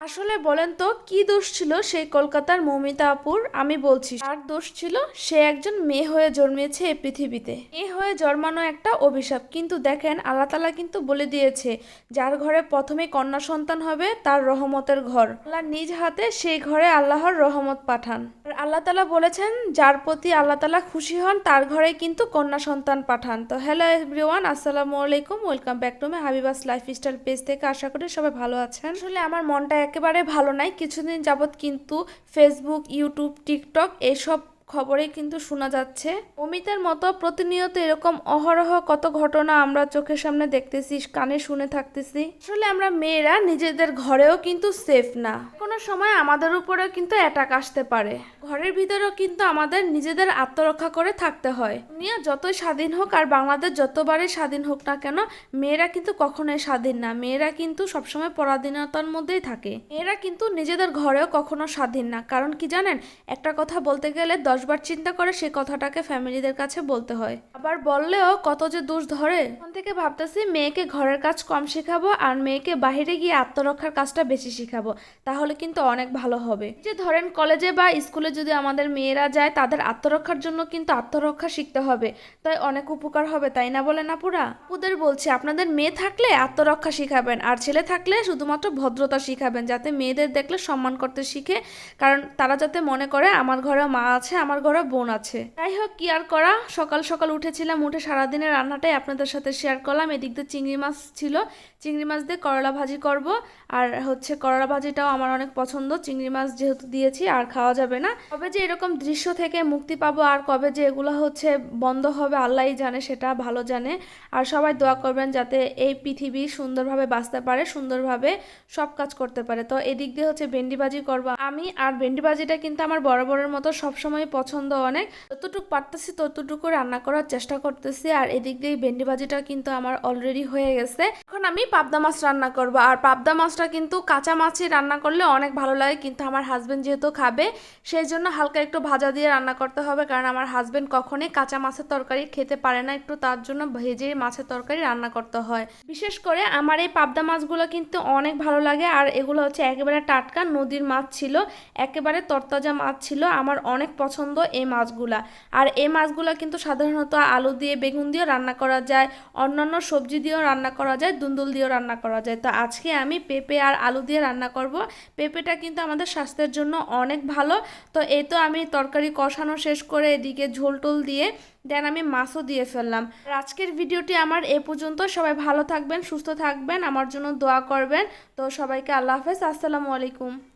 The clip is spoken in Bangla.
আসলে বলেন তো, কি দোষ ছিল সেই কলকাতার মৌমিতা আপুর? আমি বলছি আর দোষ ছিল? সে একজন মেয়ে হয়ে জন্মেছে এই পৃথিবীতে। মেয়ে হয়ে জন্মানো একটা অভিশাপ। কিন্তু দেখেন, আল্লাহ তালা কিন্তু বলে দিয়েছে, যার ঘরে প্রথমে কন্যা সন্তান হবে, তার রহমতের ঘর। আল্লাহ নিজ হাতে সেই ঘরে আল্লাহর রহমত পাঠান। আর আল্লাহ তালা বলেছেন, যার প্রতি আল্লাহ তালা খুশি হন, তার ঘরে কিন্তু কন্যা সন্তান পাঠান। তো হ্যালো এভরিওয়ান আসসালামু আলাইকুম welcome back to my Habiba's lifestyle page থেকে আশা করি সবাই ভালো আছেন। আসলে আমার মনটা একেবারে ভালো নাই। কিছুদিন যাবৎ কিন্তু ফেসবুক ইউটিউব টিকটক এইসব খবরে কিন্তু শোনা যাচ্ছে, অমিতের মতো প্রতিনিয়ত এরকম অহরহ কত ঘটনা আমরা চোখের সামনে দেখতেছি, কানে শুনে থাকতেছি। আসলে আমরা মেয়েরা নিজেদের ঘরেও কিন্তু সেফ না। কোনো সময় আমাদের উপরেও কিন্তু অ্যাটাক আসতে পারে। ঘরের ভিতরেও কিন্তু আমাদের নিজেদের আত্মরক্ষা করে থাকতে হয়। দুনিয়া যতই স্বাধীন হোক আর বাংলাদেশ যতবারই স্বাধীন হোক না কেন, মেয়েরা কিন্তু কখনোই স্বাধীন না। মেয়েরা কিন্তু সবসময় পরাধীনতার মধ্যেই থাকে। মেয়েরা কিন্তু নিজেদের ঘরেও কখনো স্বাধীন না। কারণ কি জানেন? একটা কথা বলতে গেলে দশবার চিন্তা করে সেই কথাটাকে ফ্যামিলিদের কাছে বলতে হয়। আবার বললেও কত যে দোষ ধরে। তখন থেকে ভাবতেছি মেয়েকে ঘরের কাজ কম শেখাবো আর মেয়েকে বাইরে গিয়ে আত্মরক্ষার কাজটা বেশি শেখাবো। তাহলে কিন্তু অনেক ভালো হবে। যে ধরেন কলেজে বা স্কুলে যদি আমাদের মেয়েরা যায়, তাদের আত্মরক্ষার জন্য কিন্তু আত্মরক্ষা শিখতে হবে। তাই অনেক উপকার হবে, তাই না বলে না পুরা আপুদের বলছি, আপনাদের মেয়ে থাকলে আত্মরক্ষা শিখাবেন আর ছেলে থাকলে শুধুমাত্র ভদ্রতা শিখাবেন, যাতে মেয়েদের দেখলে সম্মান করতে শিখে। কারণ তারা যাতে মনে করে, আমার ঘরে মা আছে, আমার ঘরে বোন আছে। যাই হোক কি আর করা? সকাল সকাল উঠেছিলাম, উঠে সারাদিনের রান্নাটাই আপনাদের সাথে শেয়ার করলাম। এদিক দিয়ে চিংড়ি মাছ ছিল। চিংড়ি মাছ দিয়ে করলা ভাজি করব। আর হচ্ছে করলা ভাজিটাও আমার অনেক পছন্দ। চিংড়ি মাছ যেহেতু দিয়েছি, আর খাওয়া যাবে না। কবে যে এরকম দৃশ্য থেকে মুক্তি পাবো, আর কবে যে এগুলো হচ্ছে বন্ধ হবে আল্লাহই জানে, সেটা ভালো জানে। আর সবাই দোয়া করবেন যাতে এই পৃথিবী সুন্দরভাবে বাঁচতে পারে, সুন্দরভাবে সব কাজ করতে পারে। তো এদিক দিয়ে হচ্ছে ভেন্ডি ভাজি করব। আমি আর ভেন্ডি ভাজিটা কিন্তু আমার বরাবরের মতো সবসময় পছন্দ অনেক যতটুকু পারতেছি ততটুকু রান্না করার চেষ্টা করতেছি। আর এদিক দিয়ে ভেন্ডি ভাজিটা কিন্তু আমার অলরেডি হয়ে গেছে। এখন আমি পাবদা মাছ রান্না করব। আর পাবদা মাছটা কিন্তু কাঁচা মাছই রান্না করলে অনেক ভালো লাগে। কিন্তু আমার হাজবেন্ড যেহেতু খাবে, সেই জন্য হালকা একটু ভাজা দিয়ে রান্না করতে হবে। কারণ আমার হাজবেন্ড কখনই কাঁচা মাছের তরকারি খেতে পারে না। একটু তার জন্য ভেজে মাছের তরকারি রান্না করতে হয়। বিশেষ করে আমার এই পাবদা মাছগুলো কিন্তু অনেক ভালো লাগে। আর এগুলো হচ্ছে একেবারে টাটকা নদীর মাছ ছিল। একেবারে তরতাজা মাছ ছিল। আমার অনেক পছন্দ এই মাছগুলা। আর এই মাছগুলো কিন্তু সাধারণত আলু দিয়ে, বেগুন দিয়েও রান্না করা যায়। অন্যান্য সবজি দিয়েও রান্না করা যায়, দুন্দুল দিয়েও রান্না করা যায়। তো আজকে আমি পেঁপে আর আলু দিয়ে রান্না করব। পেঁপেটা কিন্তু আমাদের স্বাস্থ্যের জন্য অনেক ভালো। তো এই তো আমি তরকারি কষানো শেষ করে এদিকে ঝোল টোল দিয়ে, দেন আমি মাছও দিয়ে ফেললাম। আজকের ভিডিওটি আমার এ পর্যন্ত। সবাই ভালো থাকবেন, সুস্থ থাকবেন, আমার জন্য দোয়া করবেন। তো সবাইকে আল্লাহ হাফেজ, আসসালামু আলাইকুম।